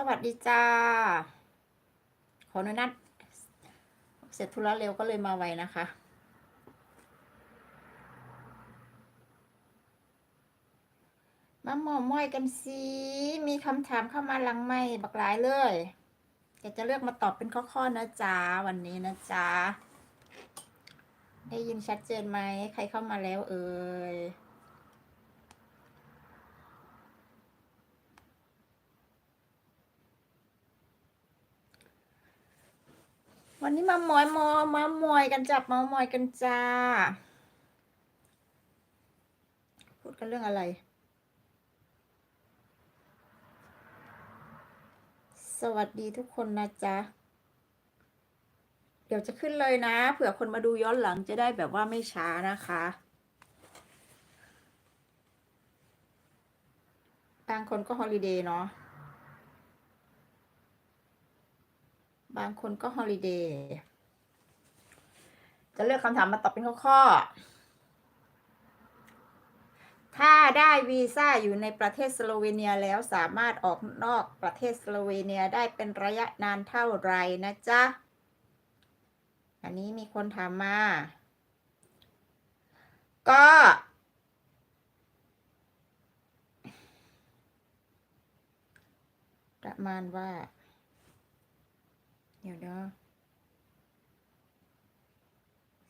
สวัสดีจ้า ขออนุญาตเสร็จธุระเร็วก็เลยมาไวนะคะ มาหมอมอยกันสิ มีคำถามเข้ามาหลังไม่บักหลายเลยแกจะเลือกมาตอบเป็นข้อๆนะจ๊ะวันนี้นะจ๊ะได้ยินชัดเจนไหม ใครเข้ามาแล้วเอ่ย วันนี้มามอยมอมามอยกันจับมามอยกันจ้า พูดกันเรื่องอะไร สวัสดีทุกคนนะจ๊ะ เดี๋ยวจะขึ้นเลยนะ เผื่อคนมาดูย้อนหลังจะได้แบบว่าไม่ช้านะคะ บางคนก็ฮอลิเดย์เนาะ บางคนก็ฮอลิเดย์จะเลือกคำถามมาตอบเป็นข้อๆ ถ้าได้วีซ่าอยู่ในประเทศสโลเวเนียแล้วสามารถออกนอกประเทศสโลเวเนียได้เป็นระยะนานเท่าไหร่นะจ๊ะ อันนี้มีคนถามมา ก็ประมาณว่า ดี๋ยวเด้อ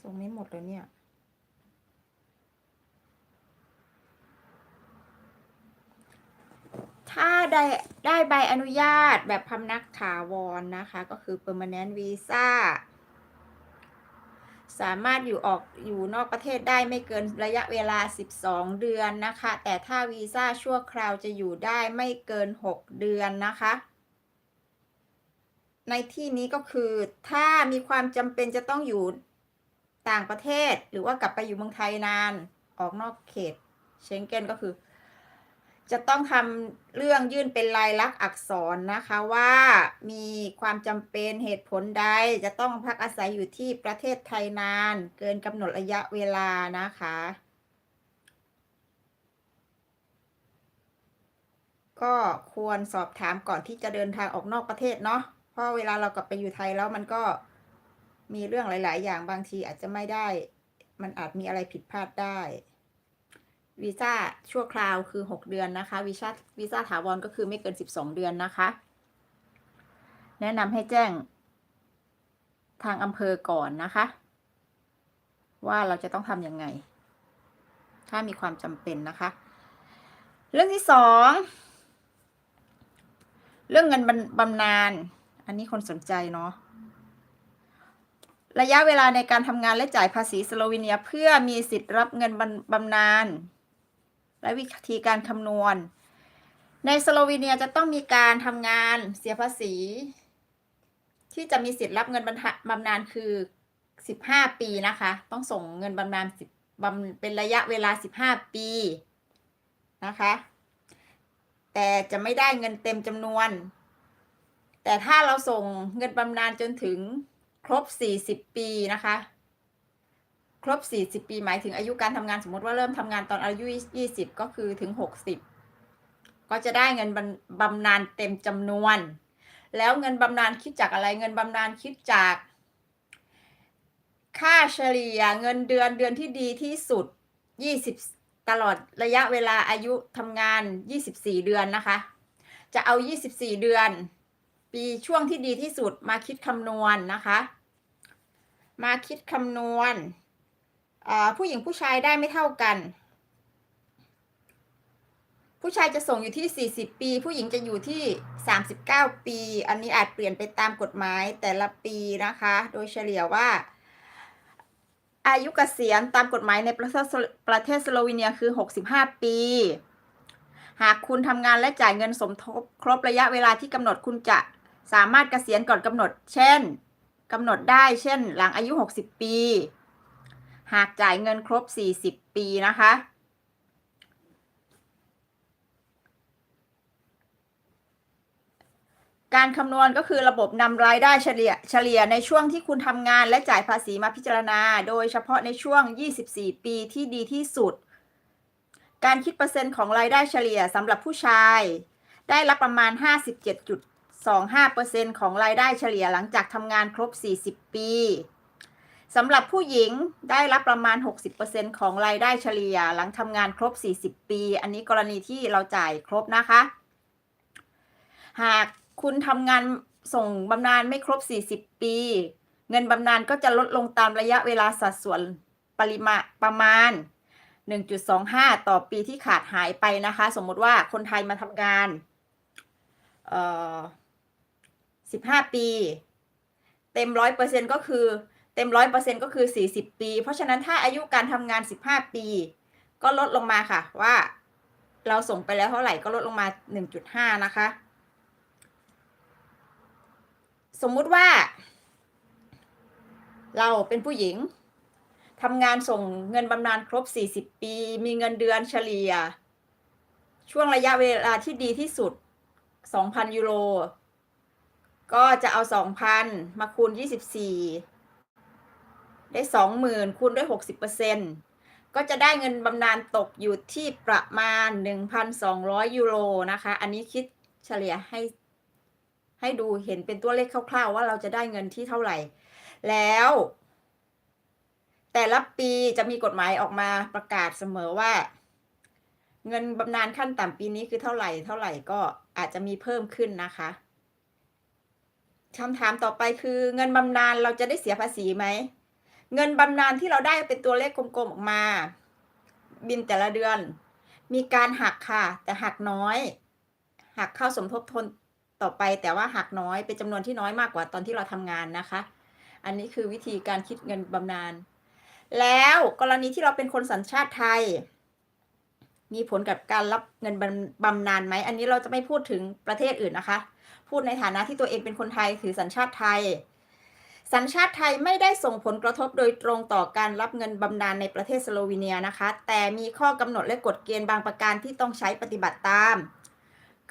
ส่งไม่หมดแล้วเนี่ย ถ้าได้ได้ใบอนุญาตแบบพำนักถาวรนนะคะ ก็คือ permanent visa สามารถอยู่ออกอยู่นอกประเทศได้ไม่เกินระยะเวลา 12 เดือนนะคะ แต่ถ้าวีซ่าชั่วคราวจะอยู่ได้ไม่เกิน 6 เดือนนะคะ ในที่นี้ก็คือถ้ามีความจำเป็นจะต้องอยู่ต่างประเทศ หรือว่ากลับไปอยู่เมืองไทยนานออกนอกเขตเชงเก้นก็คือ จะต้องทำเรื่องยื่นเป็นลายลักษณ์อักษรนะคะว่ามีความจำเป็นเหตุผลใดจะต้องพักอาศัยอยู่ที่ประเทศไทยนาน เกินกำหนดระยะเวลานะคะก็ควรสอบถามก่อนที่จะเดินทางออกนอกประเทศเนาะ ราะเวลาเรากลับไปอยู่ไทยแล้วมันก็มีเรื่องหลาย ๆ อย่างบางทีอาจจะไม่ได้ มันอาจมีอะไรผิดพลาดได้วีซ่าชั่วคราวคือ 6 เดือนนะคะวีซ่าวีซ่าถาวรก็คือไม่เกิน 12 เดือนนะคะ แนะนำให้แจ้งทางอำเภอก่อนนะคะ ว่าเราจะต้องทำยังไง ถ้ามีความจำเป็นนะคะ เรื่องที่สองเรื่องเงินบำบำนาญ อันนี้คนสนใจเนาะระยะเวลาในการทำงานและจ่ายภาษีสโลวีเนีย เพื่อมีสิทธิ์รับเงินบำนาญและวิธีการคำนวณ ในสโลวีเนียจะต้องมีการทำงานเสียภาษี ที่จะมีสิทธิ์รับเงินบำนาญคือ 15 ปีนะคะ ต้องส่งเงินบำนาญเป็นระยะเวลา 15 ปีนะคะ แต่จะไม่ได้เงินเต็มจำนวน แต่ถ้าเราส่งเงินบำนาญจนถึงครบ 40 ปีนะคะ ครบ 40 ปีหมายถึงอายุการทำงานสมมติว่าเริ่มทำงานตอนอายุ 20 ก็คือถึง 60 ก็จะได้เงินบำนาญเต็มจำนวน แล้วเงินบำนาญคิดจากอะไรเงินบำนาญคิดจาก ค่าเฉลี่ยเงินเดือนเดือนที่ดีที่สุด 20 ตลอดระยะเวลาอายุทำงาน 24 เดือนนะคะ จะเอา 24 เดือน ปีช่วงที่ดีที่สุดมาคิดคำนวณนนะคะ มาคิดคำนวณผู้หญิงผู้ชายได้ไม่เท่ากัน ผู้ชายจะส่งอยู่ที่ 40 ปี ผู้หญิงจะอยู่ที่ 39 ปี อันนี้อาจเปลี่ยนไปตามกฎหมายแต่ละปีนะคะ โดยเฉลี่ยว่า อายุเกษียณตามกฎหมายในประเทศประเทศสโลวีเนียคือ 65 ปีหากคุณทำงานและจ่ายเงินสมทบ ครบระยะเวลาที่กำหนดคุณจะ สามารถเกษียณก่อนกำหนด เช่นกำหนดได้เช่น หลังอายุ 60 ปี หากจ่ายเงินครบ 40 ปีนะคะ การคำนวณก็คือระบบนำรายได้เฉลี่ยเฉลี่ยในช่วงที่คุณทำงานและจ่ายภาษีมาพิจารณา โดยเฉพาะในช่วง 24 ปีที่ดีที่สุด การคิดเปอร์เซ็นต์ของรายได้เฉลี่ยสำหรับผู้ชาย ได้รับประมาณ 57.7 25%ของรายได้เฉลี่ยหลังจากทำงานครบ 40 ปีสำหรับผู้หญิงได้รับประมาณ 60%ของรายได้เฉลี่ยหลังทำงานครบ 40 ปี อันนี้กรณีที่เราจ่ายครบนะคะ หากคุณทำงานส่งบำนาญไม่ครบ 40 ปี เงินบำนาญก็จะลดลงตามระยะเวลาสัดส่วนปริมาประมาณ 1.25 ต่อปีที่ขาดหายไปนะคะ สมมติว่าคนไทยมาทำงาน เอ่อ 15ปี เต็ม100%ก็คือเต็ม100%ก็คือ40ปี เพราะฉะนั้นถ้าอายุการทำงาน15ปี ก็ลดลงมาค่ะว่าเราส่งไปแล้วเท่าไหร่ก็ลดลงมา1.5นะคะ สมมุติว่า เราเป็นผู้หญิงทำงานส่งเงินบำนาญครบ 40 ปี มีเงินเดือนเฉลี่ย ช่วงระยะเวลาที่ดีที่สุด 2,000 ยูโร ก็จะเอา2,000มาคูณ24ได้20,000คูณด้วย60%ก็จะได้เงินบำนาญตกอยู่ที่ประมาณ1,200ยูโรนะคะ อันนี้คิดเฉลี่ยให้ให้ดูเห็นเป็นตัวเลขคร่าวๆ ว่าเราจะได้เงินที่เท่าไหร่ แล้ว แต่ละปีจะมีกฎหมายออกมาประกาศเสมอว่า เงินบำนาญขั้นต่ำปีนี้คือเท่าไหร่ เท่าไหร่ก็อาจจะมีเพิ่มขึ้นนะคะ คำถามต่อไปคือเงินบำนาญเราจะได้เสียภาษีไหม เงินบำนาญที่เราได้เป็นตัวเลขกลมๆออกมา บินแต่ละเดือน มีการหักค่ะ แต่หักน้อย หักเข้าสมทบทุนต่อไป แต่ว่าหักน้อยเป็นจำนวนที่น้อยมากกว่าตอนที่เราทำงานนะคะ อันนี้คือวิธีการคิดเงินบำนาญแล้วกรณีที่เราเป็นคนสัญชาติไทย มีผลกับการรับเงินบำบำนาญไหม อันนี้เราจะไม่พูดถึงประเทศอื่นนะคะ พูดในฐานะที่ตัวเองเป็นคนไทยถือสัญชาติไทย สัญชาติไทยไม่ได้ส่งผลกระทบโดยตรงต่อการรับเงินบำนาญในประเทศสโลวีเนียนะคะ แต่มีข้อกำหนดและกฎเกณฑ์บางประการที่ต้องใช้ปฏิบัติตาม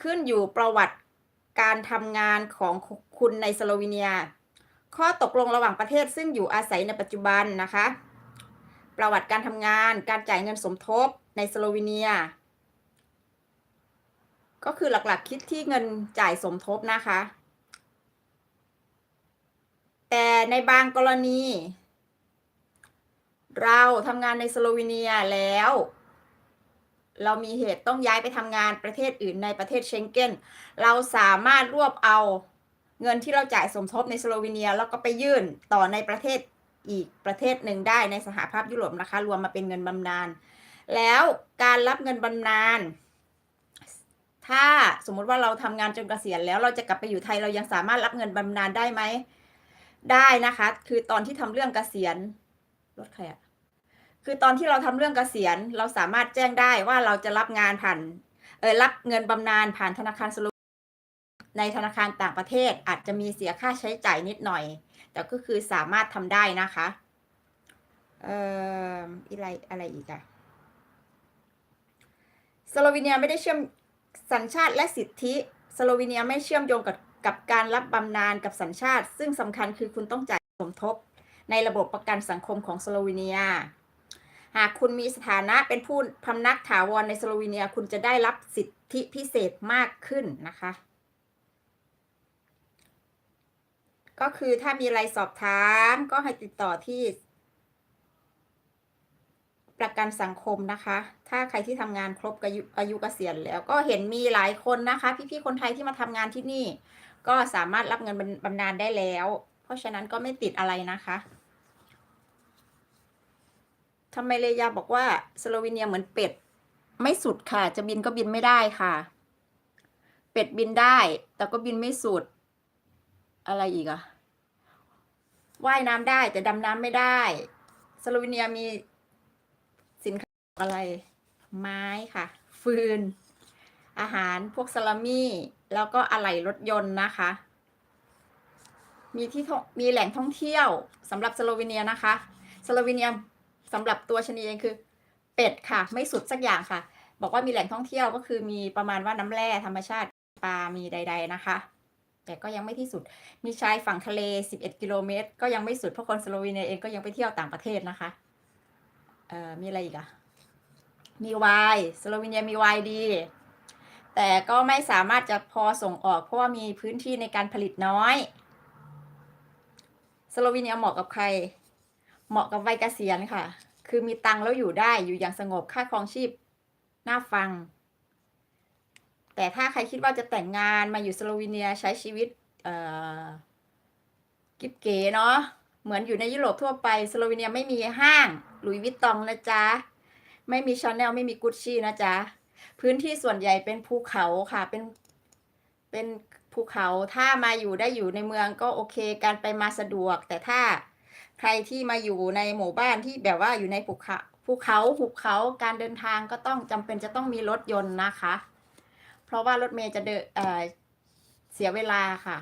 ขึ้นอยู่ประวัติการทำงานของคุณในสโลวีเนีย ข้อตกลงระหว่างประเทศซึ่งอยู่อาศัยในปัจจุบันนะคะ ประวัติการทำงาน การจ่ายเงินสมทบในสโลวีเนีย ก็คือหลักๆคิดที่เงินจ่ายสมทบนะคะ แต่ในบางกรณี เราทำงานในสโลวีเนียแล้ว เรามีเหตุต้องย้ายไปทำงานประเทศอื่นในประเทศเชงเก้น เราสามารถรวบเอาเงินที่เราจ่ายสมทบในสโลวีเนีย แล้วก็ไปยื่นต่อในประเทศอีกประเทศหนึ่งได้ในสหภาพยุโรปนะคะ รวมมาเป็นเงินบำนาญแล้วการรับเงินบำนาญ ถ้าสมมุติว่าเราทำงานจนเกษียณแล้วเราจะกลับไปอยู่ไทยเรายังสามารถรับเงินบำนาญได้ไหม ได้นะคะ คือตอนที่ทำเรื่องเกษียณรถใครอะคือตอนที่เราทำเรื่องเกษียณเราสามารถแจ้งได้ว่าเราจะรับงานผ่านเออรับเงินบำนาญผ่านธนาคารสโลในธนาคารต่างประเทศอาจจะมีเสียค่าใช้จ่ายนิดหน่อย แต่ก็คือสามารถทำได้นะคะเอ่ออะไรอะไรอีกอะสโลวีเนียไม่ได้เชื่อม สัญชาติและสิทธิสโลวีเนียไม่เชื่อมโยงกับกับการรับบำนาญกับสัญชาติ ซึ่งสำคัญคือคุณต้องจ่ายสมทบ ในระบบประกันสังคมของสโลวีเนีย หากคุณมีสถานะเป็นผู้พำนักถาวรในสโลวีเนียคุณจะได้รับสิทธิพิเศษมากขึ้นนะคะ ก็คือถ้ามีอะไรสอบถามก็ให้ติดต่อที่ ประกันสังคมนะคะ ถ้าใครที่ทำงานครบอายุอายุเกษียณแล้ว ก็เห็นมีหลายคนนะคะ พี่ๆคนไทยที่มาทำงานที่นี่ ก็สามารถรับเงินบำบำนาญได้แล้ว เพราะฉะนั้นก็ไม่ติดอะไรนะคะทำไมเลยาบอกว่าสโลวีเนียเหมือนเป็ด ไม่สุดค่ะ จะบินก็บินไม่ได้ค่ะ เป็ดบินได้ แต่ก็บินไม่สุด อะไรอีกอะว่ายน้ำได้แต่ดำน้ำไม่ได้สโลวีเนียมี อะไร ไม้ค่ะ ฟืน อาหารพวกซาลามี่ แล้วก็อะไหล่รถยนต์นะคะ มีที่มีแหล่งท่องเที่ยวสำหรับสโลวีเนียนะคะสโลวีเนียสำหรับตัวชนีเองคือ เป็ดค่ะ ไม่สุดสักอย่างค่ะ บอกว่ามีแหล่งท่องเที่ยวก็คือมีประมาณว่าน้ำแร่ธรรมชาติปลามีใด ๆนะคะ แต่ก็ยังไม่ที่สุด มีชายฝั่งทะเล 11 กิโลเมตร ก็ยังไม่สุดเพราะคนสโลวีเนียเองก็ยังไปเที่ยวต่างประเทศนะคะ เอ่อ มีอะไรอีกอะ มีวน์สโลวีเนียมีวน์ดี แต่ก็ไม่สามารถจะพอส่งออกเพราะว่ามีพื้นที่ในการผลิตน้อย สโลวีเนียเหมาะกับใคร เหมาะกับวัยเกษียณค่ะ คือมีตังแล้วอยู่ได้อยู่อย่างสงบค่าครองชีพน่าฟัง แต่ถ้าใครคิดว่าจะแต่งงานมาอยู่สโลวีเนียใช้ชีวิตกิ๊บเก๋เนาะเหมือนอยู่ในยุโรปทั่วไปสโลวีเนียไม่มีห้างหลุยวิตตองนะจ๊ะ ไม่มีชาแนลไม่มีกุชชี่นะจ๊ะ พื้นที่ส่วนใหญ่เป็นภูเขาค่ะ เป็น เป็นภูเขา ถ้ามาอยู่ได้อยู่ในเมืองก็โอเค การไปมาสะดวก แต่ถ้าใครที่มาอยู่ในหมู่บ้านที่แบบว่าอยู่ในภูเขา ภูเขาหุบเขา การเดินทางก็ต้องจำเป็นจะต้องมีรถยนต์นะคะ เพราะว่ารถเมล์จะเดินเออเสียเวลาค่ะ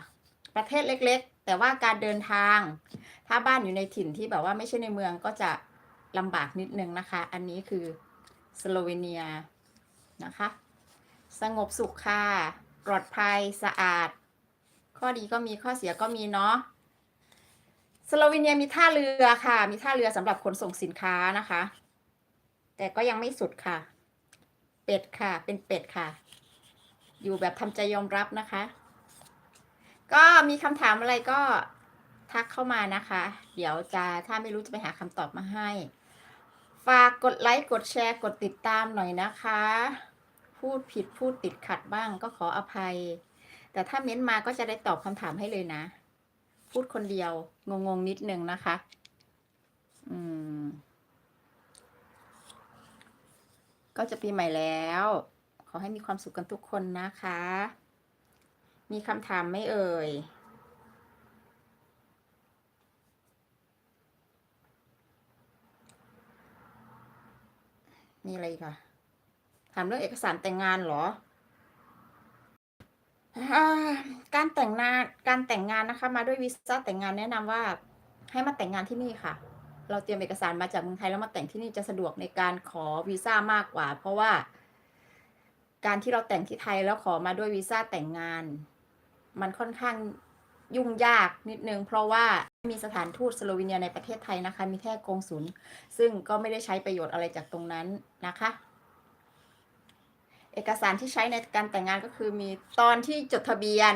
ประเทศเล็ก ๆ แต่ว่าการเดินทาง ถ้าบ้านอยู่ในถิ่นที่แบบว่าไม่ใช่ในเมืองก็จะ ลำบากนิดนึงนะคะ อันนี้คือสโลเวเนียนะคะ สงบสุขค่ะปลอดภัยสะอาด ข้อดีก็มีข้อเสียก็มีเนาะสโลวีเนียมีท่าเรือค่ะ มีท่าเรือสำหรับขนส่งสินค้านะคะ แต่ก็ยังไม่สุดค่ะ เป็ดค่ะ เป็นเป็ดค่ะ อยู่แบบทำใจยอมรับนะคะ ก็มีคำถามอะไรก็ทักเข้ามานะคะ เดี๋ยวจะถ้าไม่รู้จะไปหาคำตอบมาให้ ฝากกดไลค์กดแชร์กดติดตามหน่อยนะคะ พูดผิดพูดติดขัดบ้างก็ขออภัย แต่ถ้าเม้นมาก็จะได้ตอบคำถามให้เลยนะ พูดคนเดียว งงๆนิดนึงนะคะ อืม ก็จะปีใหม่แล้ว ขอให้มีความสุขกันทุกคนนะคะ มีคำถามไม่เอ่ย มีอะไรอีกอะถามเรื่องเอกสารแต่งงานเหรอ การแต่งงานการแต่งงานนะคะ มาด้วยวีซ่าแต่งงานแนะนำว่าให้มาแต่งงานที่นี่ค่ะ เราเตรียมเอกสารมาจากเมืองไทยแล้วมาแต่งที่นี่จะสะดวกในการขอวีซ่ามากกว่า เพราะว่า การที่เราแต่งที่ไทยแล้วขอมาด้วยวีซ่าแต่งงาน มันค่อนข้างยุ่งยากนิดนึง เพราะว่า มีสถานทูตสโลวีเนียในประเทศไทยนะคะ มีแค่กงสุลซึ่งก็ไม่ได้ใช้ประโยชน์อะไรจากตรงนั้นนะคะ เอกสารที่ใช้ในการแต่งงานก็คือมีตอนที่จดทะเบียน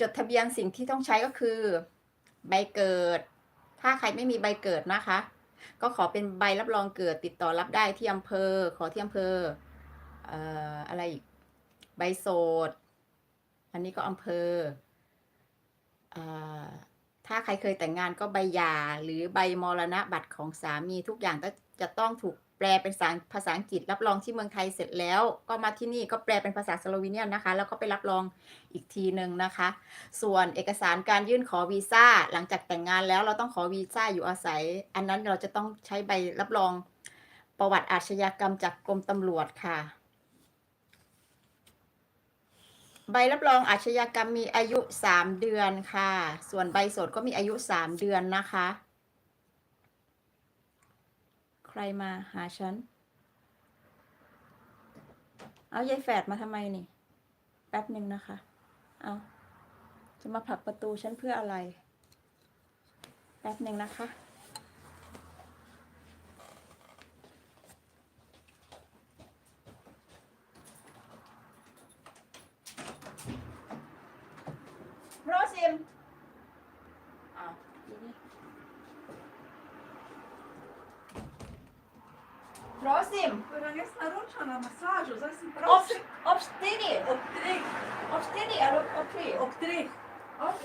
จดทะเบียนสิ่งที่ต้องใช้ก็คือใบเกิด ถ้าใครไม่มีใบเกิดนะคะ ก็ขอเป็นใบรับรองเกิดติดต่อรับได้ที่อำเภอ ขอที่อำเภอเอ่ออะไรอีกใบโสด อันนี้ก็อำเภอเอ่อ ถ้าใครเคยแต่งงานก็ใบหย่าหรือใบมรณะบัตรของสามีทุกอย่างจะต้องถูกแปลเป็นภาษาภาษาอังกฤษรับรองที่เมืองไทยเสร็จแล้ว ก็มาที่นี่ก็แปลเป็นภาษาสโลวีเนียนนะคะ แล้วก็ไปรับรองอีกทีหนึ่งนะคะ ส่วนเอกสารการยื่นขอวีซ่าหลังจากแต่งงานแล้วเราต้องขอวีซ่าอยู่อาศัย อันนั้นเราจะต้องใช้ใบรับรองประวัติอาชญากรรมจากกรมตำรวจค่ะ ใบรับรองอาชญากรรมมีอายุสามเดือนค่ะ ส่วนใบสดก็มีอายุสามเดือนนะคะ ใครมาหาฉัน เอายายแฝดมาทำไมนี่ แป๊บหนึ่งนะคะ เอาจะมาผลักประตูฉันเพื่ออะไร แป๊บหนึ่งนะคะ 8. А, Prosim. Pero jaz naročam na masažo, zdaj sem prav. Ob, ob štiri. Ob treh. Ob štiri ali ob, ob tri? Ob treh. Ok.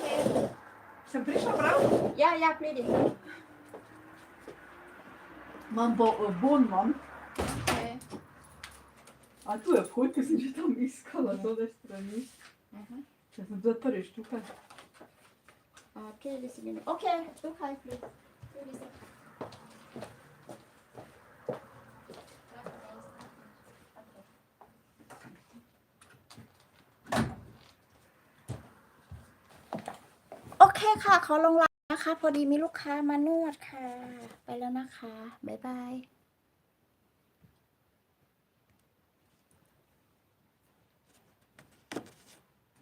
Sem prišla prav? Ja, ja, pridi. Imam bo bon, imam. Okay. A tu je vhod, ker sem že tam iskala tole strani. Uh -huh. Ker sem bila prvič tukaj. Uh, pridi si mini. Okay, tukaj, pridi. Pridi si. Okay. โอเคค่ะขอลงไลน์นะคะ พอดีมีลูกค้ามานวดค่ะ ไปแล้วนะคะ บ๊ายบาย